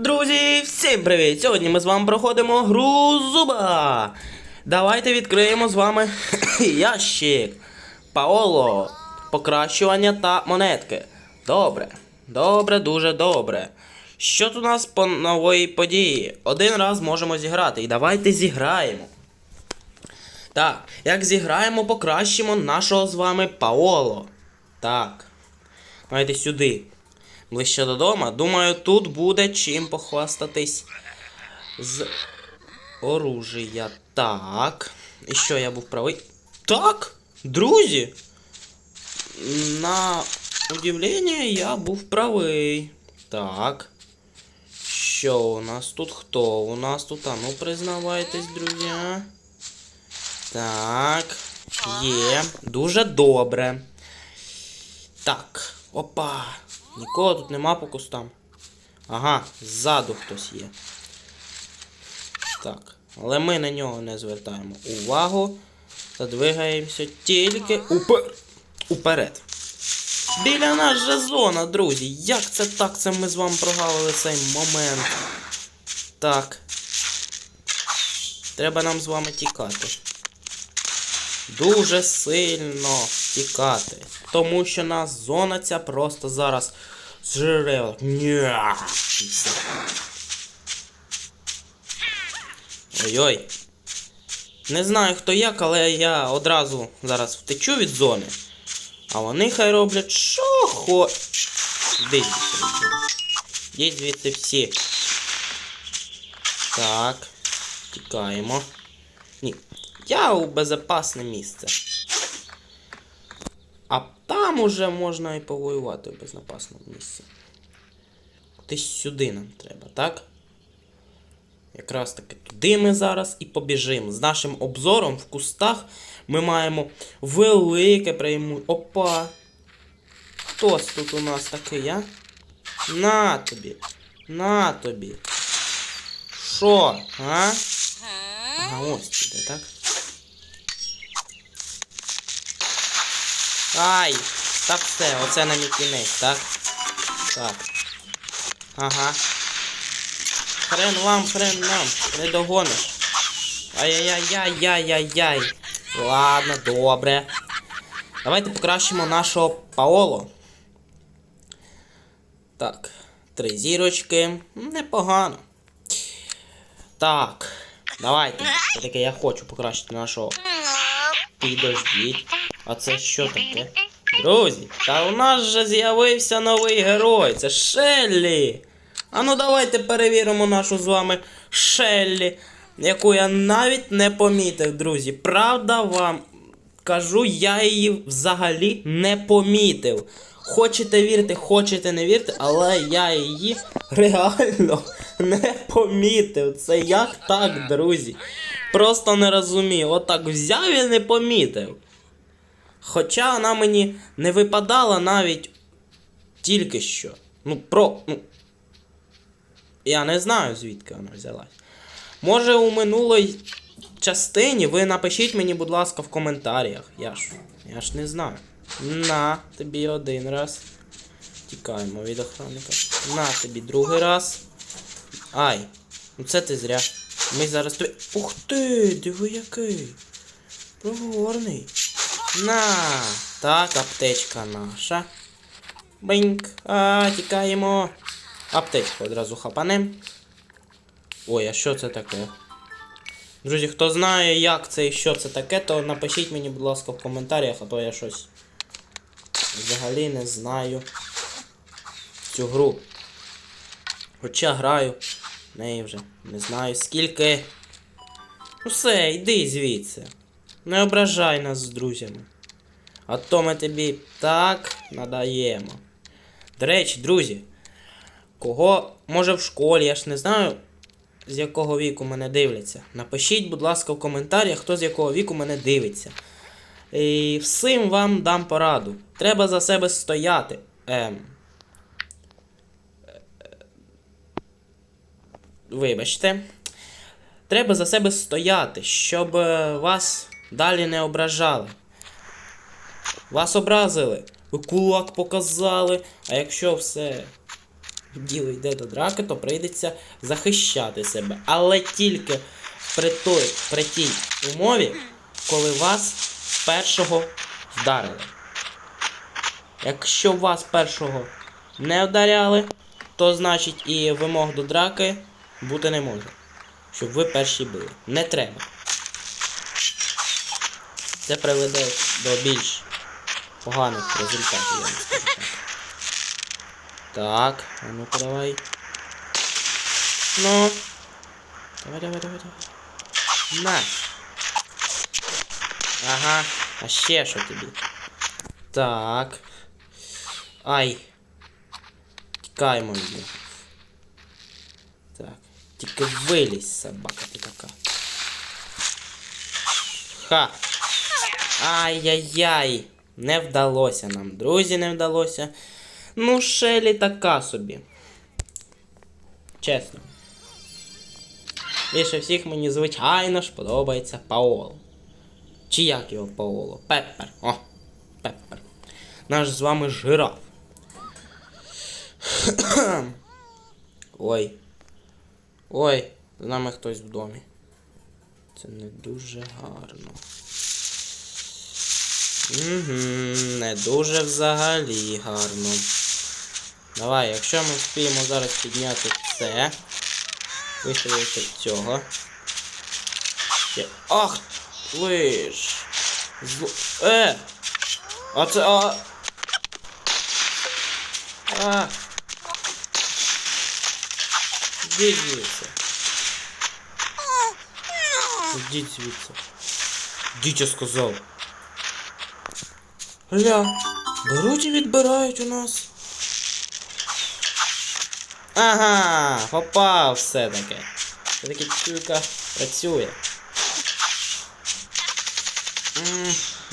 Друзі, всім привіт! Сьогодні ми з вами проходимо гру зуба. Давайте відкриємо з вами ящик. Паоло. Покращування та монетки. Добре. Добре, дуже добре. Що тут у нас по нової події? Один раз можемо зіграти. І давайте зіграємо. Так, як зіграємо, покращимо нашого з вами Паоло. Так. Давайте сюди. Ближче додому. Думаю, тут буде чим похвастатись з оружия. Так. І що я був правий? Так, друзі. На удивлення я був правий. Так. Що у нас тут? Хто у нас тут? А ну признавайтесь, друзі. Так. Є. Дуже добре. Так. Опа. Нікого тут нема по кустам. Ага, ззаду хтось є. Так. Але ми на нього не звертаємо увагу. Та двигаємося тільки упер... уперед. Біля нас же зона, друзі. Як це так? Це ми з вами прогавили цей момент. Так. Треба нам з вами тікати. Дуже сильно тікати. Тому що нас зона ця просто зараз зжере. Ня! Ой-ой. Не знаю хто як, але я одразу зараз втечу від зони. А вони хай роблять що хо. Де Є звідси всі. Так. Тікаємо. Ні. Я у безпечне місце. А там уже можна і повоювати в безпечному місці. Десь сюди нам треба, так? Якраз таки туди ми зараз і побіжимо. З нашим обзором в кустах ми маємо велике преиму. Опа! Хтось тут у нас такий, а? На тобі! На тобі! Що? А? Ага, ось іде, так? Ай! Та все, оце нам і кінець, так? Так. Ага. Хрен вам, хрен нам. Не догониш. Ай-яй-яй-яй-яй-яй. Ладно, добре. Давайте покращимо нашого Паоло. Так. Три зірочки. Непогано. Так. Давайте. Все-таки я хочу покращити нашого. Підождіть. А це що таке? Друзі, та у нас же з'явився новий герой. Це Шеллі. А ну давайте перевіримо нашу з вами Шеллі, яку я навіть не помітив, друзі. Правда вам кажу, я її взагалі не помітив. Хочете вірте, хочете не вірте, але я її реально не помітив. Це як так, друзі? Просто не розумію. Отак взяв і не помітив. Хоча вона мені не випадала навіть тільки що. Ну, про. Ну, я не знаю, звідки вона взялась. Може, у минулій частині ви напишіть мені, будь ласка, в коментарях. Я ж. Я ж не знаю. На, тобі один раз. Тікаємо від охранника. На тобі другий раз. Ай, ну це ти зря. Ми зараз тобі. Ух ти, диви який. Проворний. На. Так, аптечка наша. Биньк. А, тікаємо. Аптечку одразу хапанем. Ой, а що це таке? Друзі, хто знає, як це і що це таке, то напишіть мені, будь ласка, в коментарях, а то я щось взагалі не знаю цю гру. Хоча граю в неї вже не знаю скільки. Ну все, йди звідси. Не ображай нас з друзями. А то ми тобі так надаємо. До речі, друзі, кого може в школі, я ж не знаю, з якого віку мене дивляться. Напишіть, будь ласка, в коментарях, хто з якого віку мене дивиться. І всім вам дам пораду. Треба за себе стояти. Ем. Вибачте. Треба за себе стояти, щоб е, вас далі не ображали. Вас образили, ви кулак показали, а якщо все діло йде до драки, то прийдеться захищати себе. Але тільки при, той, при тій умові, коли вас першого вдарили. Якщо вас першого не вдаряли, то значить і вимог до драки бути не може. Щоб ви перші били. Не треба. Це приведе до більш поганих результатів, я вам скажу так. Так, а ну-ка давай. Ну. Давай, давай, давай, давай. На. Ага, а ще що тобі? Так. Ай. Тікаємо від нього. Так. Тільки вилізь, собака ти така. Ха. Ай-яй-яй. Не вдалося нам, друзі, не вдалося. Ну, Шелі така собі. Чесно. Більше всіх мені звичайно ж подобається Паоло. Чи як його Паоло? Пеппер. О, Пеппер. Наш з вами жираф. Ой. Ой, з нами хтось в домі. Це не дуже гарно. Угу, не дуже взагалі гарно. Давай, якщо ми вспіємо зараз підняти це. Вистрілити цього. Ще. Ах! Ви ж! Е! А це а. А. Ідіть звідси. Ідіть звідси. Ідіть, я сказав. Гля, беруть і відбирають у нас. Ага, попав все-таки. Все-таки чуйка працює.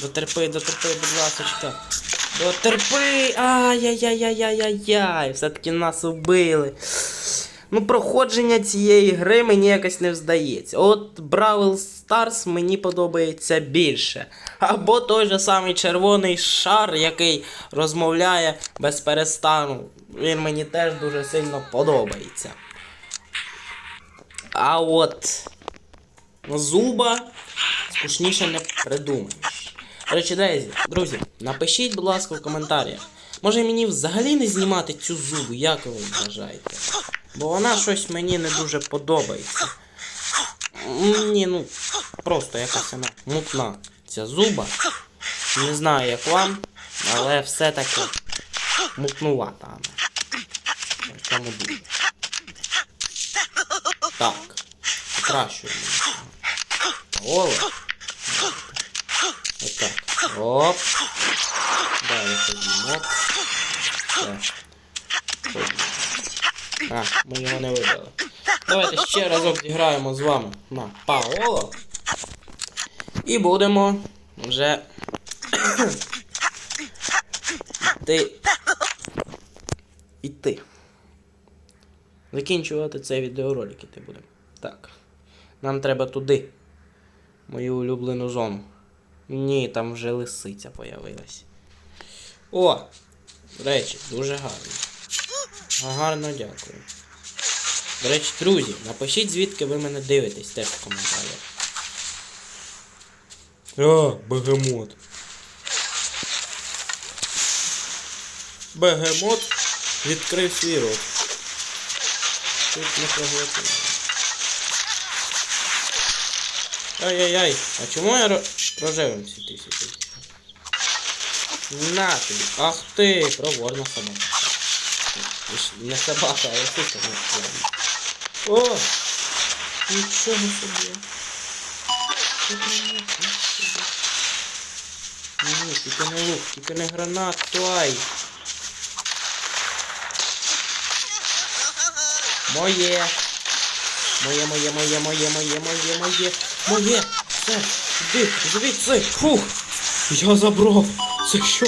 Дотерпи, дотерпи, будь ласочка. Дотерпи! Ай-яй-яй-яй-яй-яй! Все-таки нас убили. Ну, проходження цієї гри мені якось не здається. От Бравл Старс мені подобається більше. Або той же самий червоний шар, який розмовляє без перестану. Він мені теж дуже сильно подобається. А от зуба скучніше не придумаєш. До речі, друзі, друзі, напишіть, будь ласка, в коментарях. Може мені взагалі не знімати цю зубу, як ви вважаєте? Бо вона щось мені не дуже подобається. Мені, ну, просто якась вона мутна ця зуба. Не знаю, як вам, але все-таки мутнувата вона. В цьому дуже. Так. Покращуємо. Оле. Отак. Оп. Далі ходімо. А, ми його не вибрали. Давайте ще разок зіграємо з вами на Паоло. І будемо вже Ти. йти. Іти. Закінчувати цей відеоролик іти будемо. Так. Нам треба туди. Мою улюблену зону. Ні, там вже лисиця появилась. О! Речі, дуже гарно. Гарно дякую. До речі, друзі, напишіть, звідки ви мене дивитесь теж в коментарях. О, бегемот. Бегемот відкрив свій рот. Тут не. Ай-яй-яй, а чому я ро- рожевим світився? На тобі. Ах ти, проворна собака. Не собака, а лисиця не. О! Нічого собі. Ні, тільки не лук, тільки не гранату, ай. Моє. Моє, моє, моє, моє, моє, моє, моє, моє. Все, іди, звідси. Фух. Я забрав. Це що?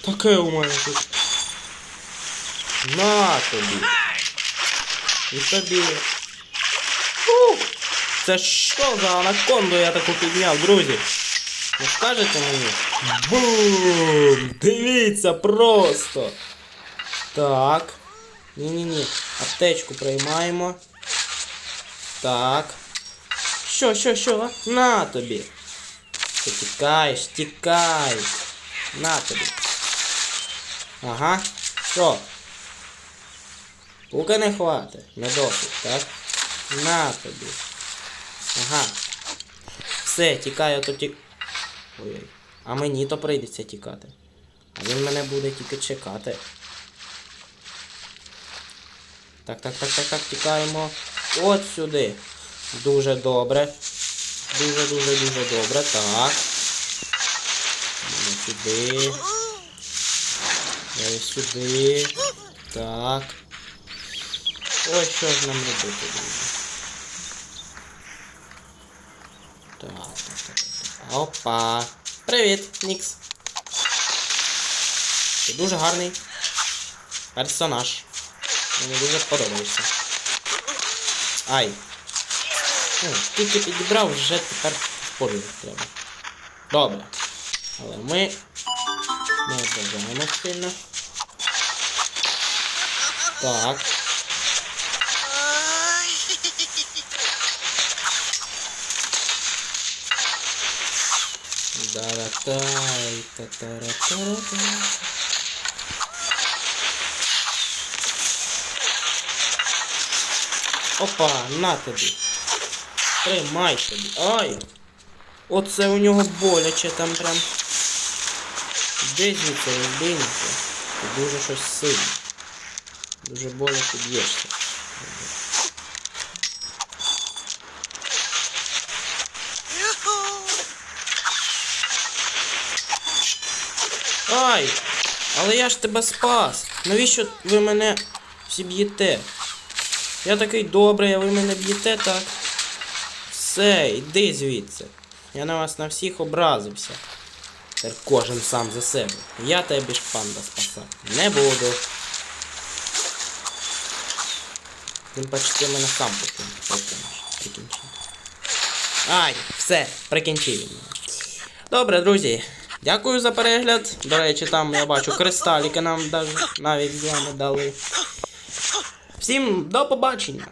Таке у мене тут. На тобі. І тобі. Фух. Це що за анаконду я таку підняв, друзі? Не скажете мені? Бум! Дивіться просто. Так. Ні-ні-ні. Аптечку приймаємо. Так. Що, що, що? На тобі. Ти тікаєш, тікай. На тобі. Ага. Що? Пука не хватить. Не досить, так? На тобі. Ага. Все, тікаю, то тік. Ой-ой. А мені то прийдеться тікати. А він мене буде тільки чекати. Так, так, так, так, так, тікаємо. От сюди. Дуже добре. Дуже, дуже, дуже добре. Так. Сюди. Сюди. Так. Ось що ж нам робити, друзі. Так, так, так, так. Опа. Привіт, Нікс. Ти дуже гарний персонаж. Мені дуже подобається. Ай. Ну, тільки підібрав, вже тепер спорити треба. Добре. Але ми не бажаємо сильно. Так. Да-да-тай, та-та-ра-та-ра-та. Опа, на тобі. Тримай тобі. Ай! Оце у нього боляче там прям. Де звідси розбійники? Ти дуже щось сильне. Дуже боляче б'єшся. Ай! Але я ж тебе спас. Навіщо ви мене всі б'єте? Я такий добрий, а ви мене б'єте так. Все, йди звідси. Я на вас на всіх образився. Тепер кожен сам за себе. Я тебе більш панда спасати. Не буду. Тим паче ти мене сам покинеш. Прикінчив. Ай, все, прикінчив мене. Добре, друзі. Дякую за перегляд. До речі, там я бачу кристаліки нам навіть з вами дали. Всім до побачення!